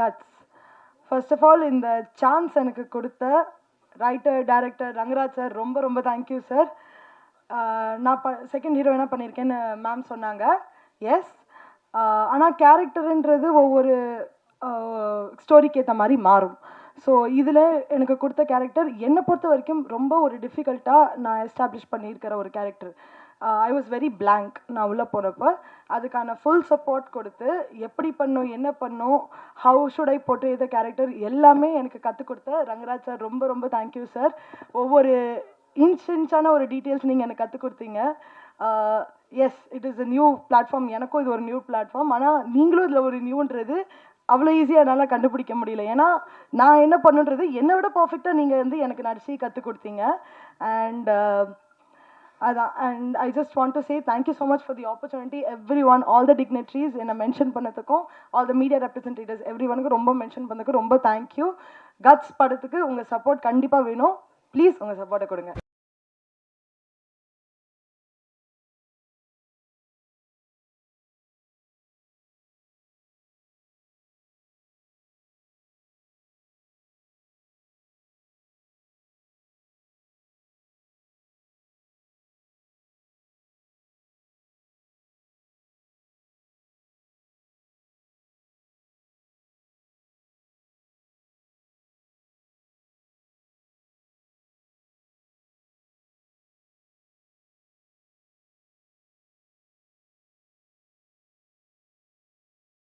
Cuts first of all இந்த chance எனக்கு கொடுத்த ரைட்டர் டைரக்டர் ரங்கராஜ் சார் ரொம்ப ரொம்ப தேங்க்யூ சார் நான் ப செகண்ட் ஹீரோயினாக பண்ணியிருக்கேன்னு மேம் சொன்னாங்க. எஸ் ஆனால் கேரக்டருன்றது ஒவ்வொரு ஸ்டோரிக்கு ஏற்ற மாதிரி மாறும். ஸோ இதில் எனக்கு கொடுத்த கேரக்டர் என்னை பொறுத்த வரைக்கும் ரொம்ப ஒரு டிஃபிகல்ட்டாக நான் எஸ்டாப்ளிஷ் பண்ணியிருக்கிற ஒரு character I was very blank நான் உள்ளே போனப்போ. அதுக்கான ஃபுல் சப்போர்ட் கொடுத்து எப்படி பண்ணும் என்ன பண்ணும் ஹவு ஷுட் ஐ போட்டு இதை கேரக்டர் எல்லாமே எனக்கு கற்றுக் கொடுத்த ரங்கராஜ் சார் ரொம்ப ரொம்ப தேங்க்யூ சார் ஒவ்வொரு இன்ச் இன்ச்சான ஒரு டீட்டெயில்ஸ் நீங்கள் எனக்கு கற்றுக் கொடுத்தீங்க. Yes it is a new platform எனக்கும் இது ஒரு நியூ பிளாட்ஃபார்ம் ஆனால் நீங்களும் இதில் ஒரு நியூன்றது அவ்வளோ ஈஸியாக என்னால் கண்டுபிடிக்க முடியல. ஏன்னா நான் என்ன பண்ணுன்றது என்னை விட பர்ஃபெக்டாக நீங்கள் வந்து எனக்கு நடிச்சு கற்றுக் கொடுத்தீங்க. அண்ட் uh, அதான். And I just want to say thank you so much for the opportunity everyone all the dignitaries என்னை mention பண்ணதுக்கும் all the media representatives every ஒனுக்கும் ரொம்ப மென்ஷன் பண்ணதுக்கு ரொம்ப தேங்க்யூ கட்ஸ் படத்துக்கு உங்கள் சப்போர்ட் கண்டிப்பாக வேணும். ப்ளீஸ் உங்கள் சப்போர்ட்டை கொடுங்க.